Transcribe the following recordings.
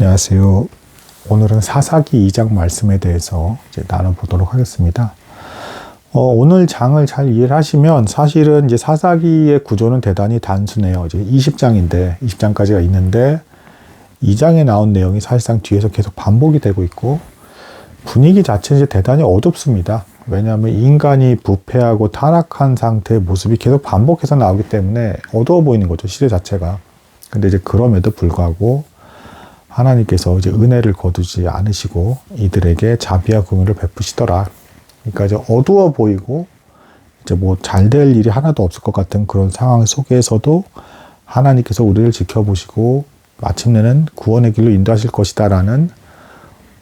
안녕하세요. 오늘은 사사기 2장 말씀에 대해서 이제 나눠보도록 하겠습니다. 어, 오늘 장을 잘 이해를 하시면 사실은 이제 사사기의 구조는 대단히 단순해요. 이제 20장인데, 20장까지가 있는데, 2장에 나온 내용이 사실상 뒤에서 계속 반복이 되고 있고, 분위기 자체는 이제 대단히 어둡습니다. 왜냐하면 인간이 부패하고 타락한 상태의 모습이 계속 반복해서 나오기 때문에 어두워 보이는 거죠. 시대 자체가. 근데 이제 그럼에도 불구하고 하나님께서 이제 은혜를 거두지 않으시고 이들에게 자비와 공의를 베푸시더라. 그러니까 이제 어두워 보이고 이제 뭐 잘 될 일이 하나도 없을 것 같은 그런 상황 속에서도 하나님께서 우리를 지켜보시고 마침내는 구원의 길로 인도하실 것이다라는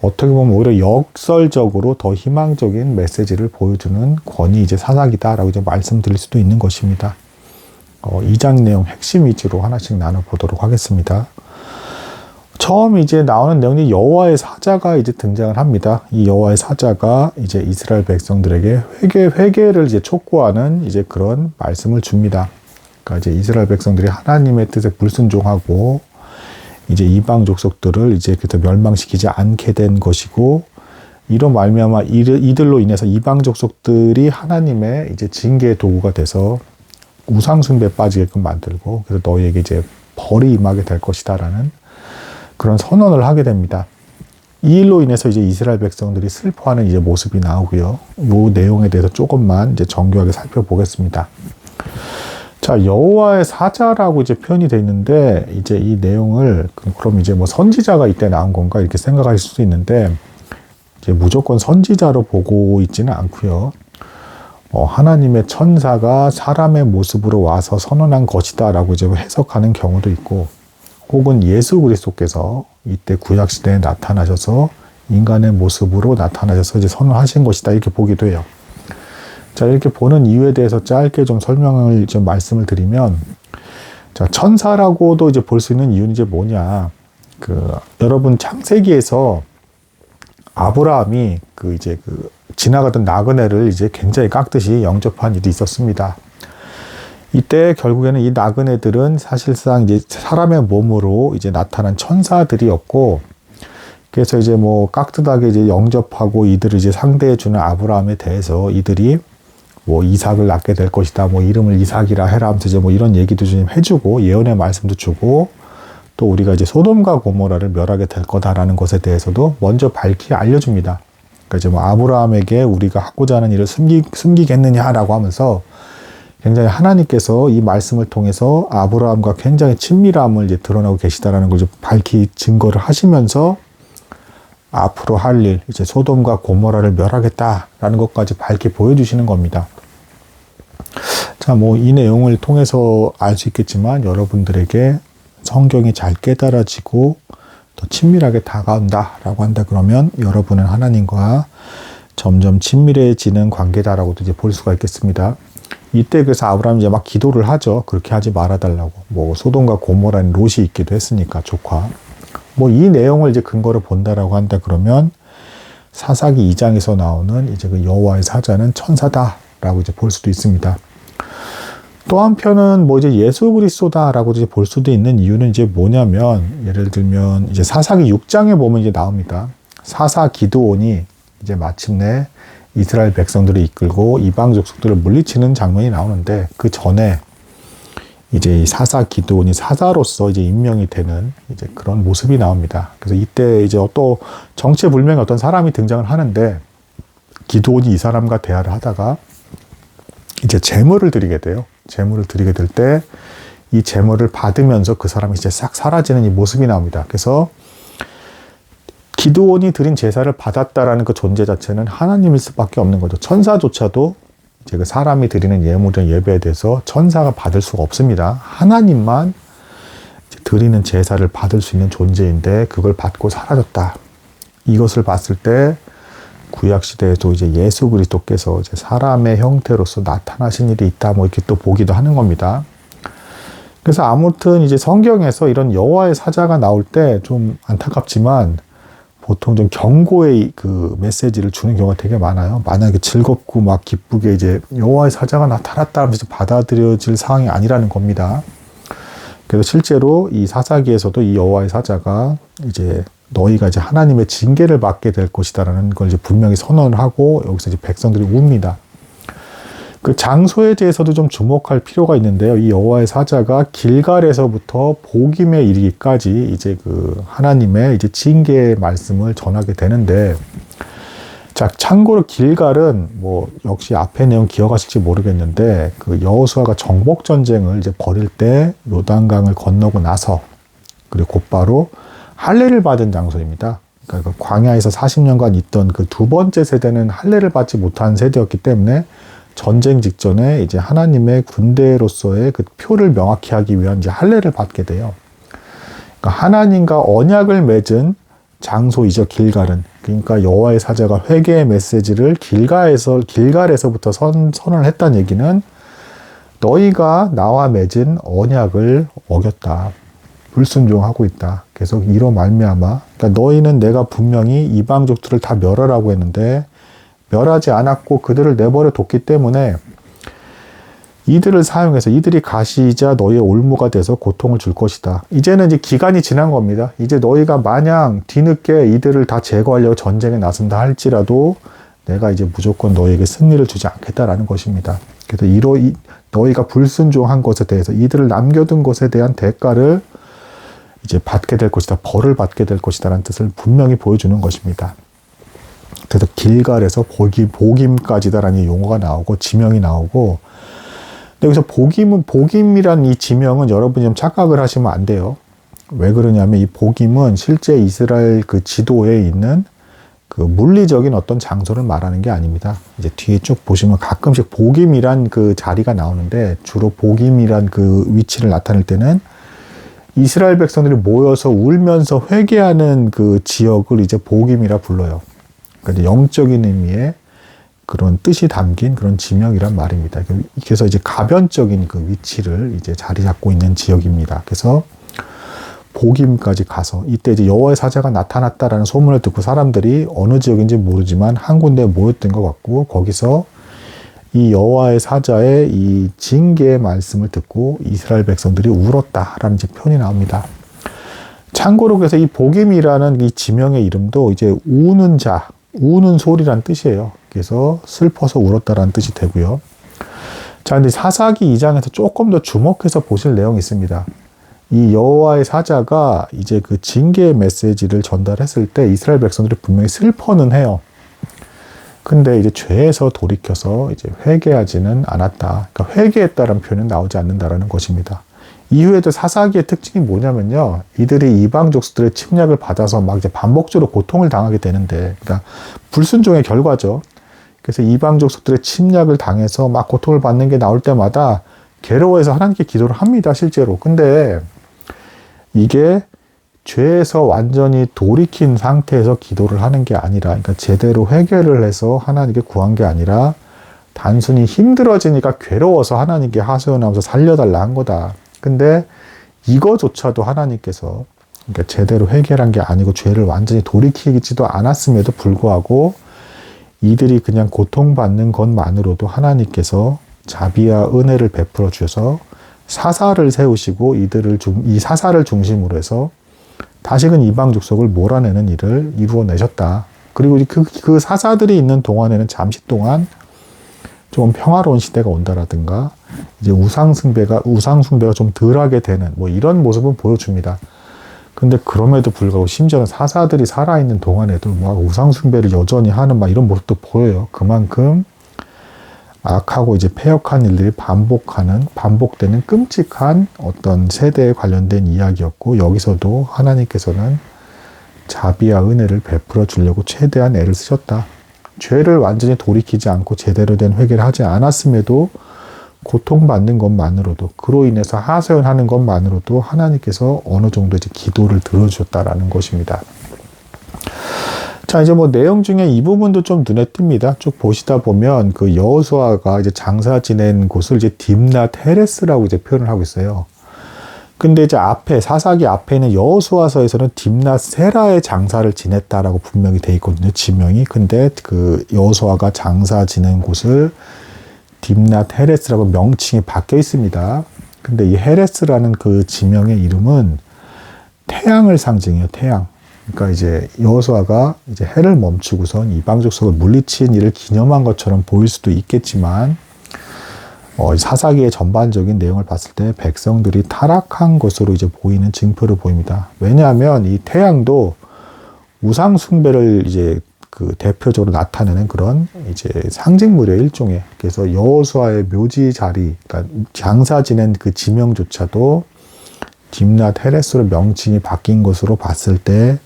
어떻게 보면 오히려 역설적으로 더 희망적인 메시지를 보여주는 권위 이제 사사기다라고 이제 말씀드릴 수도 있는 것입니다. 어, 2장 내용 핵심 위주로 하나씩 나눠보도록 하겠습니다. 처음 이제 나오는 내용이 여호와의 사자가 이제 등장을 합니다. 이 여호와의 사자가 이제 이스라엘 백성들에게 회개 회개를 이제 촉구하는 이제 그런 말씀을 줍니다. 그러니까 이제 이스라엘 백성들이 하나님의 뜻에 불순종하고 이제 이방 족속들을 이제 그래서 멸망시키지 않게 된 것이고 이런 말미암아 이들로 인해서 이방 족속들이 하나님의 이제 징계의 도구가 돼서 우상 숭배 빠지게끔 만들고 그래서 너희에게 이제 벌이 임하게 될 것이다라는 그런 선언을 하게 됩니다. 이 일로 인해서 이제 이스라엘 백성들이 슬퍼하는 이제 모습이 나오고요. 요 내용에 대해서 조금만 이제 정교하게 살펴보겠습니다. 자, 여호와의 사자라고 이제 표현이 되어 있는데 이제 이 내용을 그럼 이제 뭐 선지자가 이때 나온 건가 이렇게 생각하실 수도 있는데 이제 무조건 선지자로 보고 있지는 않고요. 어, 하나님의 천사가 사람의 모습으로 와서 선언한 것이다라고 이제 해석하는 경우도 있고 혹은 예수 그리스도께서 이때 구약 시대에 나타나셔서 인간의 모습으로 나타나셔서 이제 선언하신 것이다 이렇게 보기도 해요. 자 이렇게 보는 이유에 대해서 짧게 좀 설명을 좀 말씀을 드리면 자 천사라고도 이제 볼 수 있는 이유는 이제 뭐냐 그 여러분 창세기에서 아브라함이 그 이제 그 지나가던 나그네를 이제 굉장히 깎듯이 영접한 일이 있었습니다. 이때 결국에는 이 나그네들은 사실상 이제 사람의 몸으로 이제 나타난 천사들이었고, 그래서 이제 뭐 깍듯하게 이제 영접하고 이들을 이제 상대해 주는 아브라함에 대해서 이들이 뭐 이삭을 낳게 될 것이다. 뭐 이름을 이삭이라 해라 하면서 뭐 이런 얘기도 좀 해주고 예언의 말씀도 주고 또 우리가 이제 소돔과 고모라를 멸하게 될 거다라는 것에 대해서도 먼저 밝히 알려줍니다. 그러니까 뭐 아브라함에게 우리가 하고자 하는 일을 숨기, 숨기겠느냐라고 하면서 굉장히 하나님께서 이 말씀을 통해서 아브라함과 굉장히 친밀함을 이제 드러나고 계시다라는 걸 밝히 증거를 하시면서 앞으로 할 일, 이제 소돔과 고모라를 멸하겠다라는 것까지 밝히 보여주시는 겁니다. 자, 뭐 이 내용을 통해서 알 수 있겠지만 여러분들에게 성경이 잘 깨달아지고 더 친밀하게 다가온다라고 한다 그러면 여러분은 하나님과 점점 친밀해지는 관계다라고도 이제 볼 수가 있겠습니다. 이때 그래서 아브라함이 이제 막 기도를 하죠. 그렇게 하지 말아달라고. 뭐 소돔과 고모라는 롯이 있기도 했으니까 조카. 뭐 이 내용을 이제 근거로 본다라고 한다 그러면 사사기 2장에서 나오는 이제 그 여호와의 사자는 천사다라고 이제 볼 수도 있습니다. 또 한편은 뭐 이제 예수 그리스도다라고 이제 볼 수도 있는 이유는 이제 뭐냐면 예를 들면 이제 사사기 6장에 보면 이제 나옵니다. 사사 기도원이 이제 마침내 이스라엘 백성들을 이끌고 이방 족속들을 물리치는 장면이 나오는데 그 전에 이제 사사 기도원이 사사로서 이제 임명이 되는 이제 그런 모습이 나옵니다. 그래서 이때 이제 또 정체불명의 어떤 사람이 등장을 하는데 기도원이 이 사람과 대화를 하다가 이제 재물을 드리게 돼요. 재물을 드리게 될 때 이 재물을 받으면서 그 사람이 이제 싹 사라지는 이 모습이 나옵니다. 그래서 기도원이 드린 제사를 받았다라는 그 존재 자체는 하나님일 수밖에 없는 거죠. 천사조차도 이제 그 사람이 드리는 예물의 예배에 대해서 천사가 받을 수가 없습니다. 하나님만 드리는 제사를 받을 수 있는 존재인데 그걸 받고 사라졌다. 이것을 봤을 때 구약 시대에도 이제 예수 그리스도께서 이제 사람의 형태로서 나타나신 일이 있다. 뭐 이렇게 또 보기도 하는 겁니다. 그래서 아무튼 이제 성경에서 이런 여호와의 사자가 나올 때 좀 안타깝지만 보통 좀 경고의 그 메시지를 주는 경우가 되게 많아요. 만약에 즐겁고 막 기쁘게 이제 여호와의 사자가 나타났다 하면서 받아들여질 상황이 아니라는 겁니다. 그래서 실제로 이 사사기에서도 이 여호와의 사자가 이제 너희가 이제 하나님의 징계를 받게 될 것이다라는 걸 이제 분명히 선언을 하고 여기서 이제 백성들이 웁니다. 그 장소에 대해서도 좀 주목할 필요가 있는데요. 이 여호와의 사자가 길갈에서부터 복임에 이르기까지 이제 그 하나님의 이제 징계의 말씀을 전하게 되는데 자, 참고로 길갈은 뭐 역시 앞에 내용 기억하실지 모르겠는데 그 여호수아가 정복 전쟁을 이제 벌일 때 요단강을 건너고 나서 그리고 곧바로 할례를 받은 장소입니다. 그러니까 그 광야에서 40년간 있던 그 두 번째 세대는 할례를 받지 못한 세대였기 때문에 전쟁 직전에 이제 하나님의 군대로서의 그 표를 명확히 하기 위한 이제 할례를 받게 돼요. 그러니까 하나님과 언약을 맺은 장소이죠 길갈은 그러니까 여호와의 사자가 회개의 메시지를 길갈에서 길갈에서부터 선, 선언을 했다는 얘기는 너희가 나와 맺은 언약을 어겼다. 불순종하고 있다. 계속 이로 말미암아. 그러니까 너희는 내가 분명히 이방족들을 다 멸하라고 했는데 멸하지 않았고 그들을 내버려 뒀기 때문에 이들을 사용해서 이들이 가시이자 너희의 올무가 돼서 고통을 줄 것이다. 이제는 이제 기간이 지난 겁니다. 이제 너희가 마냥 뒤늦게 이들을 다 제거하려고 전쟁에 나선다 할지라도 내가 이제 무조건 너희에게 승리를 주지 않겠다라는 것입니다. 그래서 이로 이, 너희가 불순종한 것에 대해서 이들을 남겨둔 것에 대한 대가를 이제 받게 될 것이다. 벌을 받게 될 것이다라는 뜻을 분명히 보여주는 것입니다. 그래서 길갈에서 복임, 복임까지다라는 용어가 나오고 지명이 나오고 여기서 복임은 복임이란 이 지명은 여러분이 좀 착각을 하시면 안 돼요. 왜 그러냐면 이 복임은 실제 이스라엘 그 지도에 있는 그 물리적인 어떤 장소를 말하는 게 아닙니다. 이제 뒤에 쭉 보시면 가끔씩 복임이란 그 자리가 나오는데 주로 복임이란 그 위치를 나타낼 때는 이스라엘 백성들이 모여서 울면서 회개하는 그 지역을 이제 복임이라 불러요. 그러니까 영적인 의미의 그런 뜻이 담긴 그런 지명이란 말입니다. 그래서 이제 가변적인 그 위치를 이제 자리 잡고 있는 지역입니다. 그래서 복임까지 가서 이때 이제 여호와의 사자가 나타났다라는 소문을 듣고 사람들이 어느 지역인지 모르지만 한 군데 모였던 것 같고 거기서 이 여호와의 사자의 이 징계의 말씀을 듣고 이스라엘 백성들이 울었다라는 표현이 나옵니다. 참고로 그래서 이 복임이라는 이 지명의 이름도 이제 우는 자, 우는 소리란 뜻이에요. 그래서 슬퍼서 울었다라는 뜻이 되고요. 자, 근데 사사기 2장에서 조금 더 주목해서 보실 내용이 있습니다. 이 여호와의 사자가 이제 그 징계의 메시지를 전달했을 때 이스라엘 백성들이 분명히 슬퍼는 해요. 근데 이제 죄에서 돌이켜서 이제 회개하지는 않았다. 그러니까 회개했다는 표현은 나오지 않는다라는 것입니다. 이후에도 사사기의 특징이 뭐냐면요. 이들이 이방 족수들의 침략을 받아서 막 이제 반복적으로 고통을 당하게 되는데, 그러니까 불순종의 결과죠. 그래서 이방 족속들의 침략을 당해서 막 고통을 받는 게 나올 때마다 괴로워해서 하나님께 기도를 합니다, 실제로. 근데 이게 죄에서 완전히 돌이킨 상태에서 기도를 하는 게 아니라, 그러니까 제대로 회개를 해서 하나님께 구한 게 아니라, 단순히 힘들어지니까 괴로워서 하나님께 하소연하면서 살려달라 한 거다. 근데 이거조차도 하나님께서 그러니까 제대로 해결한 게 아니고 죄를 완전히 돌이키지도 않았음에도 불구하고 이들이 그냥 고통받는 것만으로도 하나님께서 자비와 은혜를 베풀어 주셔서 사사를 세우시고 이들을 중, 이 사사를 중심으로 해서 다시금 이방 족속을 몰아내는 일을 이루어내셨다. 그리고 그, 그 사사들이 있는 동안에는 잠시 동안 좀 평화로운 시대가 온다라든가 이제 우상 숭배가 우상 숭배가 좀 덜하게 되는 뭐 이런 모습은 보여줍니다. 근데 그럼에도 불구하고 심지어는 사사들이 살아있는 동안에도 막 우상 숭배를 여전히 하는 막 이런 모습도 보여요. 그만큼 악하고 이제 폐역한 일들이 반복하는 반복되는 끔찍한 어떤 세대에 관련된 이야기였고 여기서도 하나님께서는 자비와 은혜를 베풀어 주려고 최대한 애를 쓰셨다. 죄를 완전히 돌이키지 않고 제대로 된 회개를 하지 않았음에도 고통받는 것만으로도 그로 인해서 하소연하는 것만으로도 하나님께서 어느 정도 이제 기도를 들어주셨다라는 것입니다. 자 이제 뭐 내용 중에 이 부분도 좀 눈에 띕니다. 쭉 보시다 보면 그 여호수아가 이제 장사 지낸 곳을 이제 딥나 테레스라고 이제 표현을 하고 있어요. 근데 이제 앞에 사사기 앞에 있는 여호수아서에서는 딥나 세라의 장사를 지냈다라고 분명히 돼 있거든요. 지명이. 근데 그 여호수아가 장사 지낸 곳을 딥나 테레스라고 명칭이 바뀌어 있습니다. 근데 이 헤레스라는 그 지명의 이름은 태양을 상징해요. 태양. 그러니까 이제 여호수아가 이제 해를 멈추고선 이방 족속을 물리친 일을 기념한 것처럼 보일 수도 있겠지만 어, 이 사사기의 전반적인 내용을 봤을 때 백성들이 타락한 것으로 이제 보이는 증표를 보입니다. 왜냐하면 이 태양도 우상 숭배를 이제 그 대표적으로 나타내는 그런 이제 상징물의 일종의 그래서 여호수아의 묘지 자리, 그러니까 장사 지낸 그 지명조차도 딥낫 헤레스로 명칭이 바뀐 것으로 봤을 때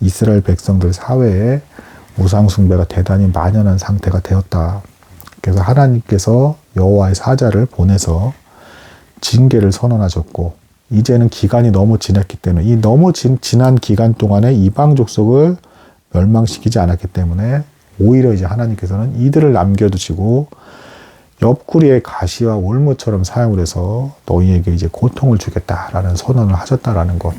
이스라엘 백성들 사회에 우상 숭배가 대단히 만연한 상태가 되었다. 그래서 하나님께서 여호와의 사자를 보내서 징계를 선언하셨고 이제는 기간이 너무 지났기 때문에 이 너무 진, 지난 기간 동안에 이방 족속을 멸망시키지 않았기 때문에 오히려 이제 하나님께서는 이들을 남겨두시고 옆구리에 가시와 올무처럼 사용을 해서 너희에게 이제 고통을 주겠다라는 선언을 하셨다라는 것.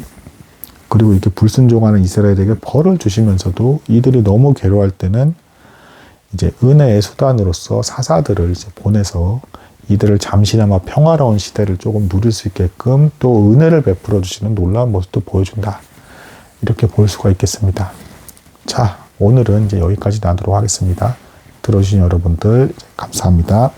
그리고 이렇게 불순종하는 이스라엘에게 벌을 주시면서도 이들이 너무 괴로워할 때는 이제 은혜의 수단으로서 사사들을 이제 보내서 이들을 잠시나마 평화로운 시대를 조금 누릴 수 있게끔 또 은혜를 베풀어 주시는 놀라운 모습도 보여준다. 이렇게 볼 수가 있겠습니다. 자, 오늘은 이제 여기까지 나도록 하겠습니다. 들어주신 여러분들 감사합니다.